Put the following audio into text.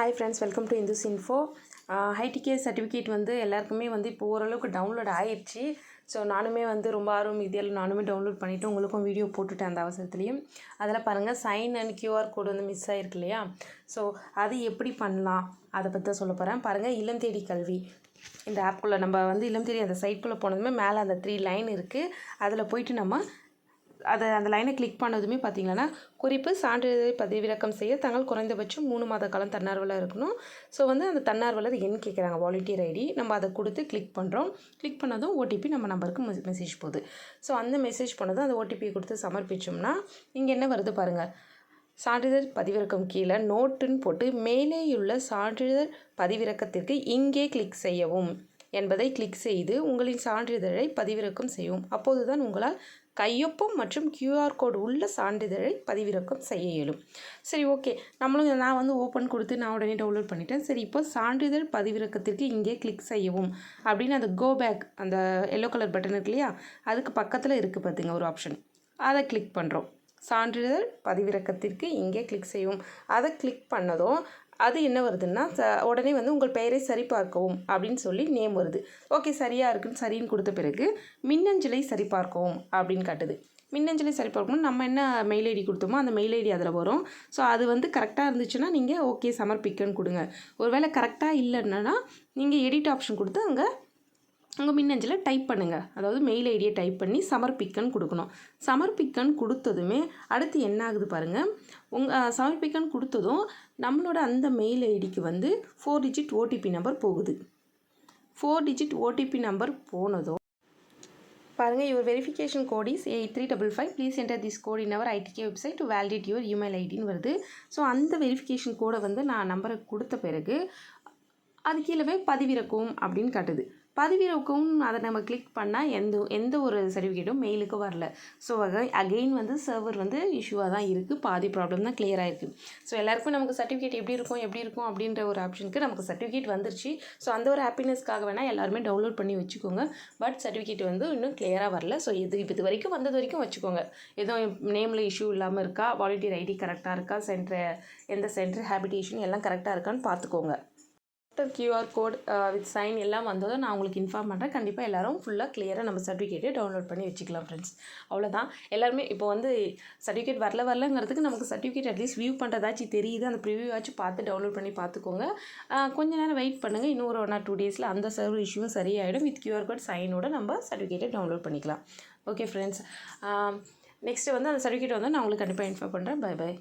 Hi friends welcome to Indhus info ஹைடிகே certificate வந்து எல்லாருக்குமே வந்து இப்போ ஓரளவுக்கு டவுன்லோட் ஆயிடுச்சு ஸோ நானுமே வந்து ரொம்ப ஆர்வம் இதில் நானுமே டவுன்லோட் பண்ணிவிட்டு உங்களுக்கும் வீடியோ போட்டுட்டேன் அந்த அவசரத்துலேயும். அதில் பாருங்கள் சைன் அண்ட் கியூஆர் கோடு வந்து மிஸ் ஆகிருக்கு இல்லையா? ஸோ அது எப்படி பண்ணலாம்? அதை பற்றி தான் சொல்ல போகிறேன் பாருங்கள் இளம் தேடி கல்வி. இந்த ஆப்குள்ளே நம்ம வந்து இளம் தேடி அந்த சைட்குள்ளே போனதுமே மேலே அந்த த்ரீ லைன் இருக்குது அதில் போயிட்டு நம்ம அதை அந்த லைனை கிளிக் பண்ணதுமே பார்த்தீங்கன்னா குறிப்பு சான்றிதழை பதிவிறக்கம் செய்ய தங்கள் குறைந்தபட்சம் மூணு மாத காலம் தன்னார்வலாக இருக்கணும். ஸோ வந்து அந்த தன்னார்வலர் எண் கேட்குறாங்க வாலண்டியர் ஐடி நம்ம அதை கொடுத்து கிளிக் பண்ணுறோம் கிளிக் பண்ணதும் ஓடிபி நம்ம நம்பருக்கு மெசேஜ் போகுது. ஸோ அந்த மெசேஜ் பண்ணதும் அந்த ஓடிபியை கொடுத்து சமர்ப்பிச்சோம்னா இங்கே என்ன வருது பாருங்கள் சான்றிதழ் பதிவிறக்கம் கீழே நோட்டுன்னு போட்டு மேலேயுள்ள சான்றிதழ் பதிவிறக்கத்திற்கு இங்கே கிளிக் செய்யவும். என்பதை கிளிக் செய்து உங்களின் சான்றிதழை பதிவிறக்கம் செய்யவும். அப்போது தான் உங்களால் கையொப்பம் மற்றும் கியூஆர் கோடு உள்ள சான்றிதழை பதிவிறக்கம் செய்ய இயலும். சரி ஓகே நம்மளும் நான் வந்து ஓப்பன் கொடுத்து நான் உடனே டவுன்லோட் பண்ணிட்டேன். சரி இப்போ சான்றிதழ் பதிவிறக்கத்திற்கு இங்கே கிளிக் செய்யவும். அப்படின்னு அந்த கோ பேக் அந்த எல்லோ கலர் பட்டன் இருக்கு இல்லையா? அதுக்கு பக்கத்தில் இருக்குது பார்த்திங்க ஒரு ஆப்ஷன் அதை கிளிக் பண்ணுறோம் சான்றிதழ் பதிவிறக்கத்திற்கு இங்கே கிளிக் செய்யவும். அதை கிளிக் பண்ணதும் அது என்ன வருதுன்னா உடனே வந்து உங்கள் பெயரை சரிபார்க்கவும் அப்படின்னு சொல்லி நேம் வருது. ஓகே சரியாக இருக்குன்னு சரின்னு கொடுத்த பிறகு மின்னஞ்சலை சரிபார்க்கவும் அப்படின்னு காட்டுது. மின்னஞ்சலை சரிபார்க்கணும் நம்ம என்ன மெயில் ஐடி கொடுத்தோமோ அந்த மெயில் ஐடி அதில் வரும். ஸோ அது வந்து கரெக்டாக இருந்துச்சுன்னா நீங்கள் ஓகே சமர்ப்பிக்கன்னு கொடுங்க. ஒருவேளை கரெக்டாக இல்லைன்னா நீங்கள் எடிட் ஆப்ஷன் கொடுத்து அங்கே உங்கள் மின்னஞ்சலை டைப் பண்ணுங்கள் அதாவது மெயில் ஐடியை டைப் பண்ணி சமர்ப்பிக்கன்னு கொடுக்கணும். சமர்ப்பிக்கன்னு கொடுத்ததுமே அடுத்து என்ன ஆகுது பாருங்கள் உங்கள் சமர்ப்பிக்கன்னு கொடுத்ததும் நம்மளோட அந்த மெயில் ஐடிக்கு வந்து ஃபோர் டிஜிட் ஓடிபி நம்பர் போகுது. ஃபோர் டிஜிட் ஓடிபி நம்பர் போனதும் பாருங்கள் your verification code is eight three double five please enter this code in our IDK website to validate your email ஐடின்னு வருது. ஸோ அந்த வெரிஃபிகேஷன் கோடை வந்து நான் நம்பரை கொடுத்த பிறகு அது கீழே பதிவிறக்கும் அப்படின்னு காட்டுது. பதிவிறக்கும் அதை நம்ம கிளிக் பண்ணால் எந்த எந்த ஒரு சர்டிஃபிகேட்டும் மெயிலுக்கு வரல. ஸோ அகெயின் வந்து சர்வர் வந்து இஷ்யூவாக தான் இருக்குது பாதி ப்ராப்ளம் தான் கிளியர் ஆகிருக்கு ஸோ எல்லாருக்கும் நமக்கு சர்டிஃபிகேட் எப்படி இருக்கும் எப்படி இருக்கும் அப்படின்ற ஒரு ஆப்ஷனுக்கு நமக்கு சர்டிஃபிகேட் வந்துருச்சு. ஸோ அந்த ஒரு ஹாப்பினஸ்க்காக வேணால் எல்லாருமே டவுன்லோட் பண்ணி வச்சுக்கோங்க. பட் சர்டிஃபிகேட் வந்து இன்னும் கிளியராக வரல. ஸோ இது இது வரைக்கும் வந்தது வரைக்கும் வச்சுக்கோங்க. எதுவும் நேமில் இஷ்யூ இல்லாமல் இருக்கா? வாலண்டியர் ஐடி கரெக்டாக இருக்கா? சென்டர் எந்த சென்ட்ரு ஹேபிடேஷன் எல்லாம் கரெக்டாக இருக்கான்னு பார்த்துக்கோங்க. After QR code with sign எல்லாம் வந்ததும் நான் உங்களுக்கு இன்ஃபார்ம் பண்ணுறேன் கண்டிப்பாக எல்லோரும் ஃபுல்லாக கிளியராக நம்ம சர்டிஃபிகேட்டை டவுன்லோட் பண்ணி வச்சுக்கலாம் ஃப்ரெண்ட்ஸ் அவ்வளோதான் எல்லாருமே இப்போ வந்து சர்டிஃபிகேட் வரல வரலங்கிறதுக்கு நமக்கு சர்டிஃபிகேட் அட்லீஸ்ட் வியூ பண்ணுறதாச்சும் தெரியுது. அந்த ப்ரிவியூவாச்சும் பார்த்து டவுன்லோட் பண்ணி பார்த்துக்கோங்க. கொஞ்ச நேரம் வெயிட் பண்ணுங்கள் இன்னும் ஒரு ஒன் ஆர் டூ டேஸில் அந்த சர்வர் இஷ்யூவும் சரியாயிடும். வித் கியூஆர் கோட் சைனோட நம்ம சர்டிஃபிகேட்டை டவுன்லோட் பண்ணிக்கலாம். ஓகே ஃப்ரெண்ட்ஸ் நெக்ஸ்ட்டு வந்து அந்த சர்டிஃபிகேட் வந்து நான் உங்களுக்கு கண்டிப்பாக இன்ஃபார்ம் பண்ணுறேன் பை பை